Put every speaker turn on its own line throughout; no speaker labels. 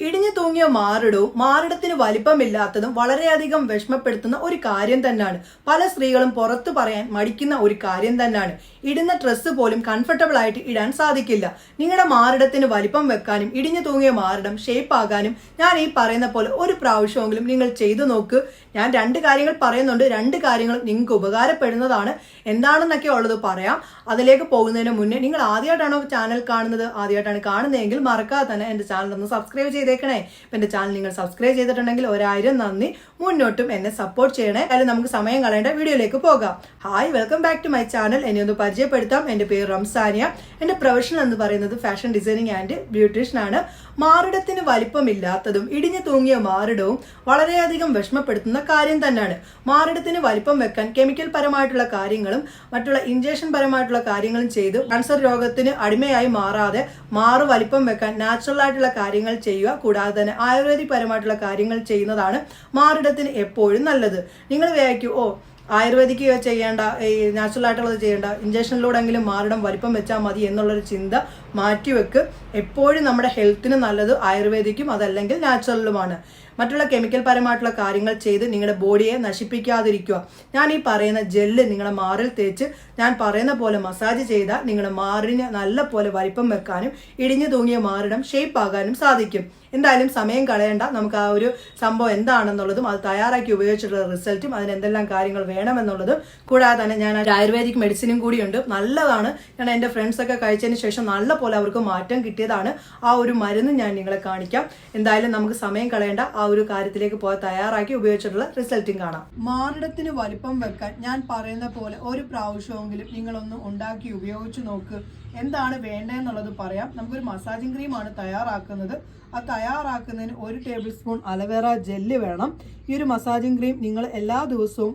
ഇടിഞ്ഞു തൂങ്ങിയ മാറിടവും മാറിടത്തിന് വലിപ്പമില്ലാത്തതും വളരെയധികം വിഷമപ്പെടുത്തുന്ന ഒരു കാര്യം തന്നെയാണ്. പല സ്ത്രീകളും പുറത്തു പറയാൻ മടിക്കുന്ന ഒരു കാര്യം തന്നെയാണ്. ഇടുന്ന ഡ്രസ്സ് പോലും കംഫർട്ടബിൾ ആയിട്ട് ഇടാൻ സാധിക്കില്ല. നിങ്ങളുടെ മാറിടത്തിന് വലിപ്പം വെക്കാനും ഇടിഞ്ഞു തൂങ്ങിയ മാറിടം ഷേപ്പ് ആകാനും ഞാൻ ഈ പറയുന്ന പോലെ ഒരു പ്രാവശ്യമെങ്കിലും നിങ്ങൾ ചെയ്തു നോക്ക്. ഞാൻ രണ്ട് കാര്യങ്ങൾ പറയുന്നുണ്ട്. രണ്ട് കാര്യങ്ങൾ നിങ്ങൾക്ക് ഉപകാരപ്പെടുന്നതാണ്. എന്താണെന്നൊക്കെ ഉള്ളത് പറയാം. അതിലേക്ക് പോകുന്നതിന് മുന്നേ നിങ്ങൾ ആദ്യമായിട്ടാണോ ചാനൽ കാണുന്നത്? ആദ്യമായിട്ടാണ് കാണുന്നതെങ്കിൽ മറക്കാതെ തന്നെ എന്റെ ചാനൽ ഒന്ന് സബ്സ്ക്രൈബ് ചെയ്തേക്കണേ. അപ്പം എന്റെ ചാനൽ നിങ്ങൾ സബ്സ്ക്രൈബ് ചെയ്തിട്ടുണ്ടെങ്കിൽ ഒരായിരം നന്ദി. മുന്നോട്ടും എന്നെ സപ്പോർട്ട് ചെയ്യണേ. അതായത് നമുക്ക് സമയം കളയേണ്ട വീഡിയോയിലേക്ക് പോകാം. Hi welcome back to my channel എന്നെ ഒന്ന് പരിചയപ്പെടുത്താം. എന്റെ പേര് റംസാനിയ. എന്റെ പ്രൊഫഷൻ എന്ന് പറയുന്നത് ഫാഷൻ ഡിസൈനിങ് ആൻഡ് ബ്യൂട്ടീഷ്യൻ ആണ്. മാറിടത്തിന് വലിപ്പമില്ലാത്തതും ഇടിഞ്ഞു തൂങ്ങിയ മാറിടവും വളരെയധികം വിഷമപ്പെടുത്തുന്ന കാര്യം തന്നെയാണ്. മാറിടത്തിന് വലിപ്പം വെക്കാൻ കെമിക്കൽ പരമായിട്ടുള്ള കാര്യങ്ങളും മറ്റുള്ള ഇഞ്ചക്ഷൻ പരമായിട്ടുള്ള കാര്യങ്ങളും ചെയ്ത് ക്യാൻസർ രോഗത്തിന് അടിമയായി മാറാതെ മാറു വലിപ്പം വെക്കാൻ നാച്ചുറൽ ആയിട്ടുള്ള കാര്യങ്ങൾ ചെയ്യുക കൂടാതെ തന്നെ ആയുർവേദിക് പരമായിട്ടുള്ള കാര്യങ്ങൾ ചെയ്യുന്നതാണ് മാറിടത്തിന് എപ്പോഴും നല്ലത്. നിങ്ങൾ വിചാരിക്കൂ ഓ ആയുർവേദിക് ചെയ്യേണ്ട ഈ നാച്ചുറൽ ആയിട്ടുള്ളത് ചെയ്യേണ്ട ഇഞ്ചക്ഷനിലൂടെങ്കിലും മാറിടം വലിപ്പം വെച്ചാൽ മതി എന്നുള്ളൊരു ചിന്ത മാറ്റിവെക്ക്. എപ്പോഴും നമ്മുടെ ഹെൽത്തിന് നല്ലത് ആയുർവേദിക്കും അതല്ലെങ്കിൽ നാച്ചുറലുമാണ് മറ്റുള്ള കെമിക്കൽ പരമായിട്ടുള്ള കാര്യങ്ങൾ ചെയ്ത് നിങ്ങളുടെ ബോഡിയെ നശിപ്പിക്കാതിരിക്കുക. ഞാൻ ഈ പറയുന്ന ജെല്ല് നിങ്ങളുടെ മാറിൽ തേച്ച് ഞാൻ പറയുന്ന പോലെ മസാജ് ചെയ്താൽ നിങ്ങളുടെ മാറിന് നല്ല പോലെ വലിപ്പം വെക്കാനും ഇടിഞ്ഞു തൂങ്ങിയ മാറിടം ഷേപ്പ് ആകാനും സാധിക്കും. എന്തായാലും സമയം കളയേണ്ട. നമുക്ക് ആ ഒരു സംഭവം എന്താണെന്നുള്ളതും അത് തയ്യാറാക്കി ഉപയോഗിച്ചിട്ടുള്ള റിസൾട്ടും അതിന് എന്തെല്ലാം കാര്യങ്ങൾ വേണമെന്നുള്ളതും കൂടാതെ തന്നെ ഞാൻ ആയുർവേദിക് മെഡിസിനും കൂടിയുണ്ട്. നല്ലതാണ്. ഞാൻ എന്റെ ഫ്രണ്ട്സൊക്കെ കഴിച്ചതിന് ശേഷം നല്ല പോലെ അവർക്ക് മാറ്റം കിട്ടിയതാണ്. ആ ഒരു മരുന്ന് ഞാൻ നിങ്ങളെ കാണിക്കാം. എന്തായാലും നമുക്ക് സമയം കളയേണ്ട. ആ ഒരു കാര്യത്തിലേക്ക് പോയി തയ്യാറാക്കി ഉപയോഗിച്ചിട്ടുള്ള റിസൾട്ടും കാണാം. മാറിടത്തിന് വലിപ്പം വെക്കാൻ ഞാൻ പറയുന്ന പോലെ ഒരു പ്രാവശ്യമെങ്കിലും നിങ്ങളൊന്ന് ഉണ്ടാക്കി ഉപയോഗിച്ച് നോക്ക്. എന്താണ് വേണ്ടതെന്നുള്ളത് പറയാം. നമുക്കൊരു മസാജിങ് ക്രീമാണ് തയ്യാറാക്കുന്നത്. ആ തയ്യാറാക്കുന്നതിന് ഒരു ടേബിൾ സ്പൂൺ അലവേറ ജെല്ല് വേണം. ഈ ഒരു മസാജിങ് ക്രീം നിങ്ങൾ എല്ലാ ദിവസവും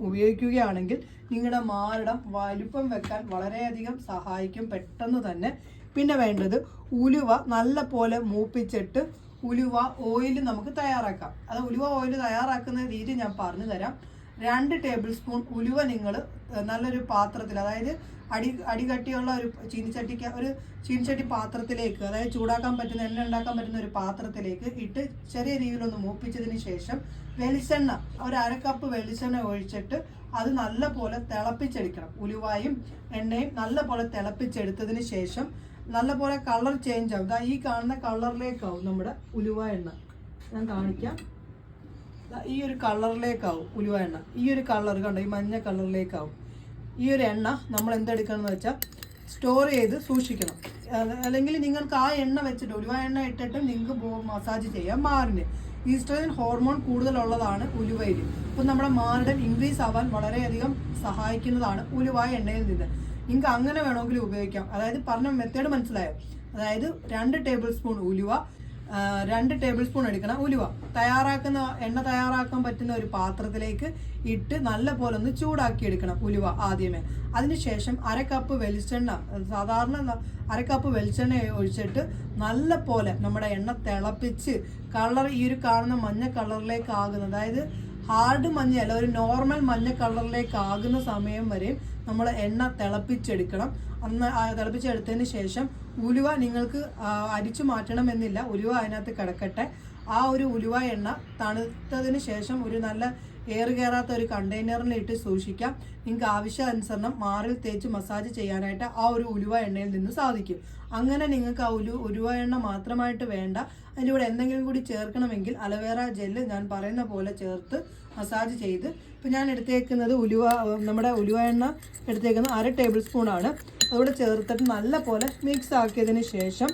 ഉപയോഗിക്കുകയാണെങ്കിൽ നിങ്ങളുടെ മാറിടം വലുപ്പം വെക്കാൻ വളരെയധികം സഹായിക്കും പെട്ടെന്ന് തന്നെ. പിന്നെ വേണ്ടത് ഉലുവ നല്ല പോലെ മൂപ്പിച്ചിട്ട് ഉലുവ ഓയിൽ നമുക്ക് തയ്യാറാക്കാം. അത് ഉലുവ ഓയിൽ തയ്യാറാക്കുന്ന രീതി ഞാൻ പറഞ്ഞു തരാം രണ്ട് ടേബിൾ സ്പൂൺ ഉലുവ നിങ്ങൾ നല്ലൊരു പാത്രത്തിൽ അതായത് അടി അടികട്ടിയുള്ള ഒരു ചീനിച്ചട്ടിക്ക് ഒരു ചീനിച്ചട്ടി പാത്രത്തിലേക്ക് അതായത് ചൂടാക്കാൻ പറ്റുന്ന എണ്ണ ഉണ്ടാക്കാൻ പറ്റുന്ന ഒരു പാത്രത്തിലേക്ക് ഇട്ട് ചെറിയ രീതിയിലൊന്ന് മൂപ്പിച്ചതിന് ശേഷം വെളിച്ചെണ്ണ ഒരു അര കപ്പ് വെളിച്ചെണ്ണ ഒഴിച്ചിട്ട് അത് നല്ല പോലെ തിളപ്പിച്ചെടുക്കണം. ഉലുവായും എണ്ണയും നല്ല പോലെ തിളപ്പിച്ചെടുത്തതിന് ശേഷം നല്ല പോലെ കളർ ചേഞ്ച് ആവും ഈ കാണുന്ന കളറിലേക്കാവും നമ്മുടെ ഉലുവ എണ്ണ. ഞാൻ കാണിക്കാം. ഈ ഒരു കളറിലേക്കാവും ഉലുവ എണ്ണ. ഈ ഒരു കളർ കണ്ടോ? ഈ മഞ്ഞ കളറിലേക്കാവും. ഈ ഒരു എണ്ണ നമ്മൾ എന്തെടുക്കണം എന്ന് വെച്ചാൽ സ്റ്റോർ ചെയ്ത് സൂക്ഷിക്കണം. അല്ലെങ്കിൽ നിങ്ങൾക്ക് ആ എണ്ണ വെച്ചിട്ട് ഉലുവ എണ്ണ ഇട്ടിട്ട് നിങ്ങൾക്ക് മസാജ് ചെയ്യാം മാറിന് ഈസ്ട്രോജൻ ഹോർമോൺ കൂടുതലുള്ളതാണ് ഉലുവയിൽ. അപ്പം നമ്മുടെ മാറിടം ഇൻക്രീസ് ആവാൻ വളരെയധികം സഹായിക്കുന്നതാണ് ഉലുവ എണ്ണയിൽ നിന്ന്. നിങ്ങൾക്ക് അങ്ങനെ വേണമെങ്കിൽ ഉപയോഗിക്കാം. അതായത് പറഞ്ഞ മെത്തേഡ് മനസ്സിലായോ? അതായത് രണ്ട് ടേബിൾ സ്പൂൺ ഉലുവ രണ്ട് ടേബിൾ സ്പൂൺ എടുക്കണം. ഉലുവ. തയ്യാറാക്കുന്ന എണ്ണ തയ്യാറാക്കാൻ പറ്റുന്ന ഒരു പാത്രത്തിലേക്ക് ഇട്ട് നല്ല പോലെ ഒന്ന് ചൂടാക്കി എടുക്കണം ഉലുവ ആദ്യമേ. അതിനുശേഷം അര കപ്പ് വെളിച്ചെണ്ണ സാധാരണ അര കപ്പ് വെളിച്ചെണ്ണ ഒഴിച്ചിട്ട് നല്ല പോലെ നമ്മുടെ എണ്ണ തിളപ്പിച്ച് കളർ ഈ ഒരു കാണുന്ന മഞ്ഞ കളറിലേക്ക് ആകുന്നത്. അതായത് ഹാർഡ് മഞ്ഞ അല്ല ഒരു നോർമൽ മഞ്ഞ കളറിലേക്ക് ആകുന്ന സമയം വരെ നമ്മൾ എണ്ണ തിളപ്പിച്ചെടുക്കണം. അന്ന് തിളപ്പിച്ചെടുത്തതിന് ശേഷം ഉലുവ നിങ്ങൾക്ക് അരിച്ചു മാറ്റണമെന്നില്ല. ഉലുവ അതിനകത്ത് കിടക്കട്ടെ. ആ ഒരു ഉലുവ എണ്ണ തണുത്തതിന് ശേഷം ഒരു നല്ല എയർ കയറാത്ത ഒരു കണ്ടെയ്നറിലിട്ട് സൂക്ഷിക്കാം. നിങ്ങൾക്ക് ആവശ്യാനുസരണം മാറിൽ തേച്ച് മസാജ് ചെയ്യാനായിട്ട് ആ ഒരു ഉലുവ എണ്ണയിൽ നിന്ന് സാധിക്കും. അങ്ങനെ നിങ്ങൾക്ക് ആ ഉലു ഉലുവ എണ്ണ മാത്രമായിട്ട് വേണ്ട. അതിന്റെ കൂടെ എന്തെങ്കിലും കൂടി ചേർക്കണമെങ്കിൽ അലവേറ ജെല്ല് ഞാൻ പറയുന്ന പോലെ ചേർത്ത് മസാജ് ചെയ്ത്. ഇപ്പം ഞാൻ എടുത്തേക്കുന്നത് ഉലുവ നമ്മുടെ ഉലുവ എണ്ണ എടുത്തേക്കുന്നത് അര ടേബിൾ സ്പൂൺ ആണ്. അതുകൂടെ ചേർത്തിട്ട് നല്ല പോലെ മിക്സ് ആക്കിയതിന് ശേഷം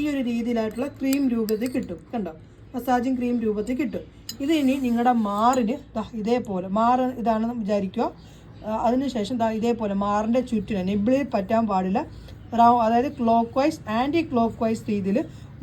ഈ ഒരു രീതിയിലായിട്ടുള്ള ക്രീം രൂപത്തിൽ കിട്ടും. കണ്ടോ? മസാജിങ് ക്രീം രൂപത്തിൽ കിട്ടും. ഇത് ഇനി നിങ്ങളുടെ മാറിന് ഇതേപോലെ മാറ് ഇതാണെന്ന് വിചാരിക്കുക. അതിനുശേഷം ഇതേപോലെ മാറിന്റെ ചുറ്റിന് നിബിളിൽ പറ്റാൻ പാടില്ല. അതായത് clockwise anticlockwise രീതിയിൽ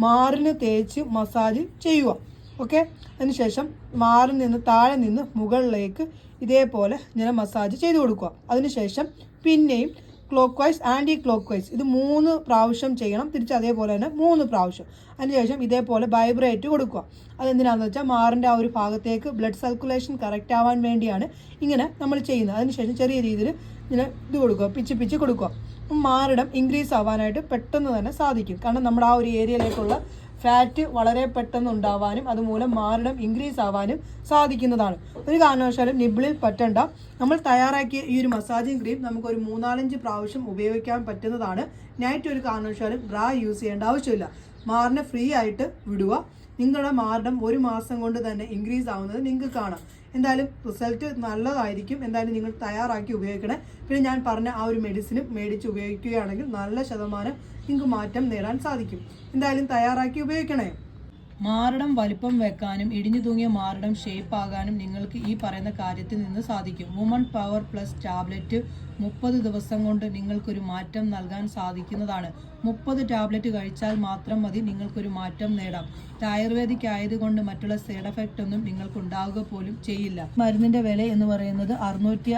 മാറിന് തേച്ച് മസാജ് ചെയ്യുക. ഓക്കെ അതിനുശേഷം മാറിൽ നിന്ന് താഴെ നിന്ന് മുകളിലേക്ക് ഇതേപോലെ ഇങ്ങനെ മസാജ് ചെയ്ത് കൊടുക്കുക. അതിനുശേഷം പിന്നെയും clockwise anticlockwise ഇത് മൂന്ന് പ്രാവശ്യം ചെയ്യണം. തിരിച്ച് അതേപോലെ തന്നെ മൂന്ന് പ്രാവശ്യം. അതിനുശേഷം ഇതേപോലെ വൈബ്രേറ്റ് കൊടുക്കുക. അതെന്തിനാണെന്ന് വെച്ചാൽ മാറിന്റെ ആ ഒരു ഭാഗത്തേക്ക് ബ്ലഡ് സർക്കുലേഷൻ കറക്റ്റ് ആവാൻ വേണ്ടിയാണ് ഇങ്ങനെ നമ്മൾ ചെയ്യുന്നത്. അതിനുശേഷം ചെറിയ രീതിയിൽ ഇങ്ങനെ ഇത് കൊടുക്കുക. പിച്ച് പിച്ച് കൊടുക്കുക. മാറിടം ഇൻക്രീസ് ആവാനായിട്ട് പെട്ടെന്ന് തന്നെ സാധിക്കും. കാരണം നമ്മുടെ ആ ഒരു ഏരിയയിലേക്കുള്ള ഫാറ്റ് വളരെ പെട്ടെന്ന് ഉണ്ടാവാനും അതുമൂലം മാറിടം ഇൻക്രീസ് ആവാനും സാധിക്കുന്നതാണ്. ഒരു കാരണവശാലും നിബിളിൽ പറ്റണ്ട. നമ്മൾ തയ്യാറാക്കിയ ഈ ഒരു മസാജിങ് ക്രീം നമുക്ക് ഒരു മൂന്നാലഞ്ച് പ്രാവശ്യം ഉപയോഗിക്കാൻ പറ്റുന്നതാണ്. നൈറ്റ് ഒരു കാരണവശാലും ബ്രാ യൂസ് ചെയ്യേണ്ട ആവശ്യമില്ല. മാറിനെ ഫ്രീ ആയിട്ട് വിടുക. നിങ്ങളുടെ മാറിടം ഒരു മാസം കൊണ്ട് തന്നെ ഇൻക്രീസ് ആവുന്നത് നിങ്ങൾക്ക് കാണാം. എന്തായാലും റിസൾട്ട് നല്ലതായിരിക്കും. എന്തായാലും നിങ്ങൾ തയ്യാറാക്കി ഉപയോഗിക്കണേ. പിന്നെ ഞാൻ പറഞ്ഞ ആ ഒരു മെഡിസിനും മേടിച്ച് ഉപയോഗിക്കുകയാണെങ്കിൽ നല്ല ശതമാനം നിങ്ങൾക്ക് മാറ്റം നേടാൻ സാധിക്കും. എന്തായാലും തയ്യാറാക്കി ഉപയോഗിക്കണേ. മാറിടം വലിപ്പം വെക്കാനും ഇടിഞ്ഞു തൂങ്ങിയ മാറിടം ഷേപ്പ് ആകാനും നിങ്ങൾക്ക് ഈ പറയുന്ന കാര്യത്തിൽ നിന്ന് സാധിക്കും. വുമൺ പവർ പ്ലസ് ടാബ്ലറ്റ് മുപ്പത് ദിവസം കൊണ്ട് നിങ്ങൾക്കൊരു മാറ്റം നൽകാൻ സാധിക്കുന്നതാണ്. മുപ്പത് ടാബ്ലറ്റ് കഴിച്ചാൽ മാത്രം മതി നിങ്ങൾക്കൊരു മാറ്റം നേടാം. ആയുർവേദിക് ആയതുകൊണ്ട് മറ്റുള്ള സൈഡ് എഫക്റ്റ് ഒന്നും നിങ്ങൾക്ക് ഉണ്ടാവുക പോലും ചെയ്യില്ല. മരുന്നിന്റെ വില എന്ന് പറയുന്നത് അറുന്നൂറ്റി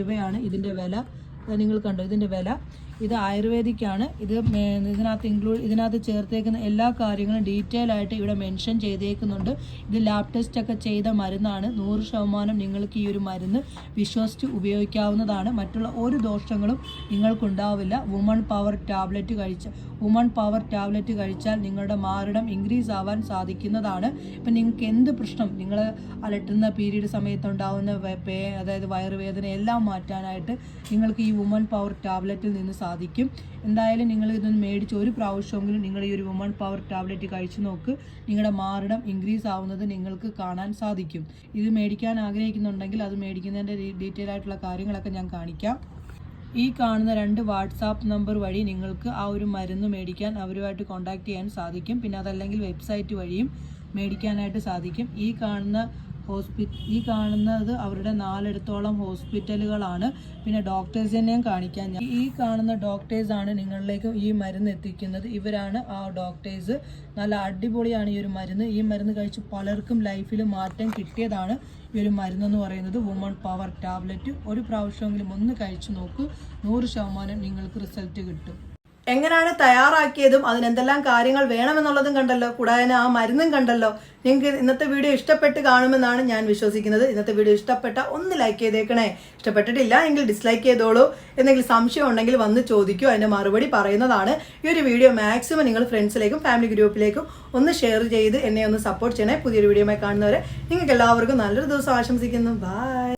രൂപയാണ് ഇതിന്റെ വില. നിങ്ങൾ കണ്ടോ? ഇതിന്റെ വില ഇത് ആയുർവേദിക്കാണ്. ഇത് ഇതിനകത്ത് ഇൻക്ലൂഡ് ഇതിനകത്ത് ചേർത്തേക്കുന്ന എല്ലാ കാര്യങ്ങളും ഡീറ്റെയിൽ ആയിട്ട് ഇവിടെ മെൻഷൻ ചെയ്തേക്കുന്നുണ്ട്. ഇത് ലാബ് ടെസ്റ്റ് ഒക്കെ ചെയ്ത മരുന്നാണ്. നൂറ് ശതമാനം നിങ്ങൾക്ക് ഈ ഒരു മരുന്ന് വിശ്വസിച്ച് ഉപയോഗിക്കാവുന്നതാണ്. മറ്റുള്ള ഒരു ദോഷങ്ങളും നിങ്ങൾക്കുണ്ടാവില്ല. വുമൺ പവർ ടാബ്ലറ്റ് കഴിച്ച വുമൺ പവർ ടാബ്ലറ്റ് കഴിച്ചാൽ നിങ്ങളുടെ മാറിടം ഇൻക്രീസ് ആവാൻ സാധിക്കുന്നതാണ്. ഇപ്പം നിങ്ങൾക്ക് എന്ത് പ്രശ്നം? നിങ്ങൾ അലട്ടുന്ന പീരീഡ് സമയത്തുണ്ടാവുന്ന പേ അതായത് വയറുവേദന എല്ലാം മാറ്റാനായിട്ട് നിങ്ങൾക്ക് ഈ വുമൺ പവർ ടാബ്ലറ്റിൽ നിന്ന് സാധിക്കും. എന്തായാലും നിങ്ങൾ ഇതൊന്ന് മേടിച്ച് ഒരു പ്രാവശ്യമെങ്കിലും നിങ്ങൾ ഈ ഒരു വുമൺ പവർ ടാബ്ലറ്റ് കഴിച്ചു നോക്ക്. നിങ്ങളുടെ മാറിടം ഇൻക്രീസ് ആവുന്നത് നിങ്ങൾക്ക് കാണാൻ സാധിക്കും. ഇത് മേടിക്കാൻ ആഗ്രഹിക്കുന്നുണ്ടെങ്കിൽ അത് മേടിക്കുന്നതിന്റെ ഡീറ്റെയിൽ ആയിട്ടുള്ള കാര്യങ്ങളൊക്കെ ഞാൻ കാണിക്കാം. ഈ കാണുന്ന രണ്ട് വാട്സാപ്പ് നമ്പർ വഴി നിങ്ങൾക്ക് ആ ഒരു മരുന്ന് മേടിക്കാൻ അവരുമായിട്ട് കോൺടാക്ട് ചെയ്യാൻ സാധിക്കും. പിന്നെ അതല്ലെങ്കിൽ വെബ്സൈറ്റ് വഴിയും മേടിക്കാനായിട്ട് സാധിക്കും. ഈ കാണുന്ന ഹോസ്പി ഈ കാണുന്നത് അവരുടെ നാലിടത്തോളം ഹോസ്പിറ്റലുകളാണ്. പിന്നെ ഡോക്ടേഴ്സിനെയും കാണിക്കാൻ ഞാൻ ഈ കാണുന്ന ഡോക്ടേഴ്സാണ് നിങ്ങളിലേക്ക് ഈ മരുന്ന് എത്തിക്കുന്നത്. ഇവരാണ് ആ ഡോക്ടേഴ്സ്. നല്ല അടിപൊളിയാണ് ഈ ഒരു മരുന്ന്. ഈ മരുന്ന് കഴിച്ച് പലർക്കും ലൈഫിൽ മാറ്റം കിട്ടിയതാണ് ഈ ഒരു മരുന്നെന്ന് പറയുന്നത്. Woman power tablet. ഒരു പ്രാവശ്യമെങ്കിലും ഒന്ന് കഴിച്ചു നോക്കൂ. നൂറ് ശതമാനം നിങ്ങൾക്ക് റിസൾട്ട് കിട്ടും. എങ്ങനെയാണ് തയ്യാറാക്കിയതും അതിനെന്തെല്ലാം കാര്യങ്ങൾ വേണമെന്നുള്ളതും കണ്ടല്ലോ കൂടാതെ ആ മരുന്നും കണ്ടല്ലോ. നിങ്ങൾക്ക് ഇന്നത്തെ വീഡിയോ ഇഷ്ടപ്പെട്ട് കാണുമെന്നാണ് ഞാൻ വിശ്വസിക്കുന്നത്. ഇന്നത്തെ വീഡിയോ ഇഷ്ടപ്പെട്ട ഒന്ന് ലൈക്ക് ചെയ്തേക്കണേ. ഇഷ്ടപ്പെട്ടിട്ടില്ല എങ്കിൽ ഡിസ്ലൈക്ക് ചെയ്തോളൂ. എന്തെങ്കിലും സംശയം ഉണ്ടെങ്കിൽ വന്ന് ചോദിക്കൂ. അതിന്റെ മറുപടി പറയുന്നതാണ്. ഈ ഒരു വീഡിയോ മാക്സിമം നിങ്ങൾ ഫ്രണ്ട്സിലേക്കും ഫാമിലി ഗ്രൂപ്പിലേക്കും ഒന്ന് ഷെയർ ചെയ്ത് എന്നെ ഒന്ന് സപ്പോർട്ട് ചെയ്യണേ. പുതിയൊരു വീഡിയോയുമായി കാണുന്നവരെ. നിങ്ങൾക്ക് എല്ലാവർക്കും നല്ലൊരു ദിവസം ആശംസിക്കുന്നു. ബൈ